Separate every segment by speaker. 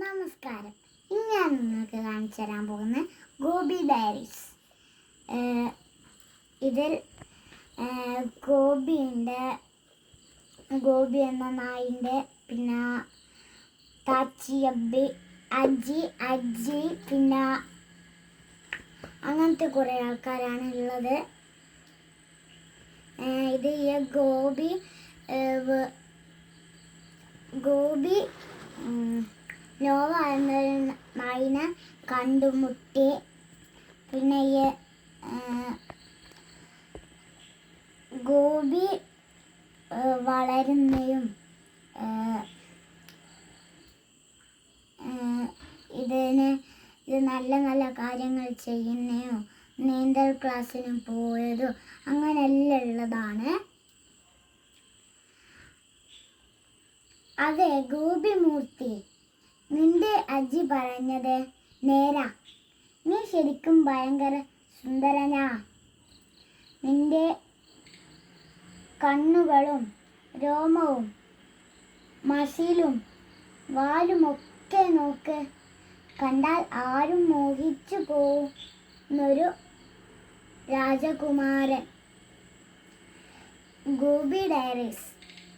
Speaker 1: നമസ്കാരം. ഇന്ന് ഞാൻ നിങ്ങൾക്ക് കാണിച്ചു തരാൻ പോകുന്ന ഗോപി ഡയറീസ്. ഇതിൽ ഗോപിയുണ്ട് ഗോപി എന്ന നായിന്റെ പിന്നെ താച്ചി അബ്ബി അജി അജി പിന്നെ അങ്ങനത്തെ കുറേ ആൾക്കാരാണ് ഉള്ളത്. ഇത് ഗോപി ഗോപി നോവ എന്നൊരു നായിനെ കണ്ടുമുട്ടി പിന്നെ ഗോപി വളരുന്നതും ഇതിന് ഇത് നല്ല നല്ല കാര്യങ്ങൾ ചെയ്യുന്നതും നീന്തൽ ക്ലാസ്സിന് പോയതും അങ്ങനെയെല്ലാം ഉള്ളതാണ് അതെ ഗോപിമൂർത്തി. നിന്റെ അജി പറഞ്ഞത് നേരാ. നീ ശരിക്കും ഭയങ്കര സുന്ദരനാ. നിന്റെ കണ്ണുകളും രോമവും മസിലും വാലുമൊക്കെ നോക്ക്. കണ്ടാൽ ആരും മോഹിച്ചു പോകുന്നൊരു രാജകുമാരൻ. ഗോപി ഡയറീസ്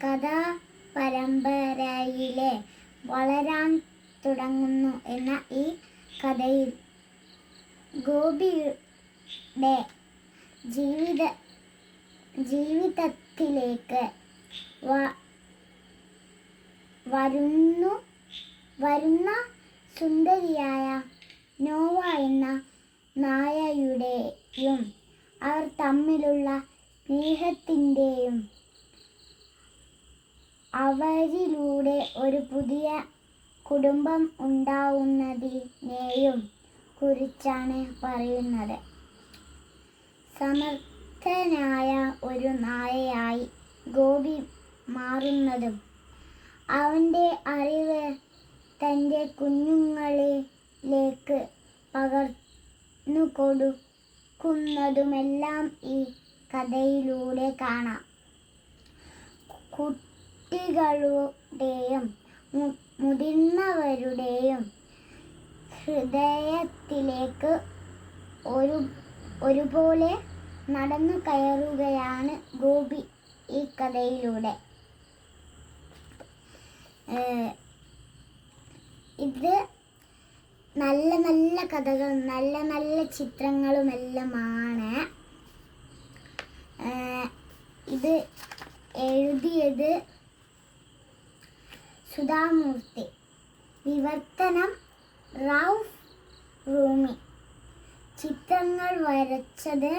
Speaker 1: കഥാ പരമ്പരയിലെ വളരാൻ തുടങ്ങുന്നു എന്ന ഈ കഥയിൽ ഗോപിയുടെ ജീവിത ജീവിതത്തിലേക്ക് വരുന്നു വരുന്ന സുന്ദരിയായ നോവ എന്ന നായയുടെയും അവർ തമ്മിലുള്ള സ്നേഹത്തിന്റെയും അവരിലൂടെ ഒരു പുതിയ കുടുംബം ഉണ്ടാവുന്നതിനെയും കുറിച്ചാണ് പറയുന്നത്. സമർത്ഥനായ ഒരു നായയായി ഗോപി മാറുന്നതും അവന്റെ അറിവ് തന്റെ കുഞ്ഞുങ്ങളിലേക്ക് പകർന്നു കൊടുക്കുന്നതുമെല്ലാം ഈ കഥയിലൂടെ കാണാം. കുട്ടികളുടെയും മുതിർന്നവരുടെയും ഹൃദയത്തിലേക്ക് ഒരു ഒരുപോലെ നടന്നു കയറുകയാണ് ഗോപി ഈ കഥയിലൂടെ. ഇത് നല്ല നല്ല കഥകളും നല്ല നല്ല ചിത്രങ്ങളുമെല്ലാമാണ്. ഇത് എഴുതിയത് സുധാമൂർത്തി. വിവർത്തനം റൗഫ് റൂമി. ചിത്രങ്ങൾ വരച്ചത്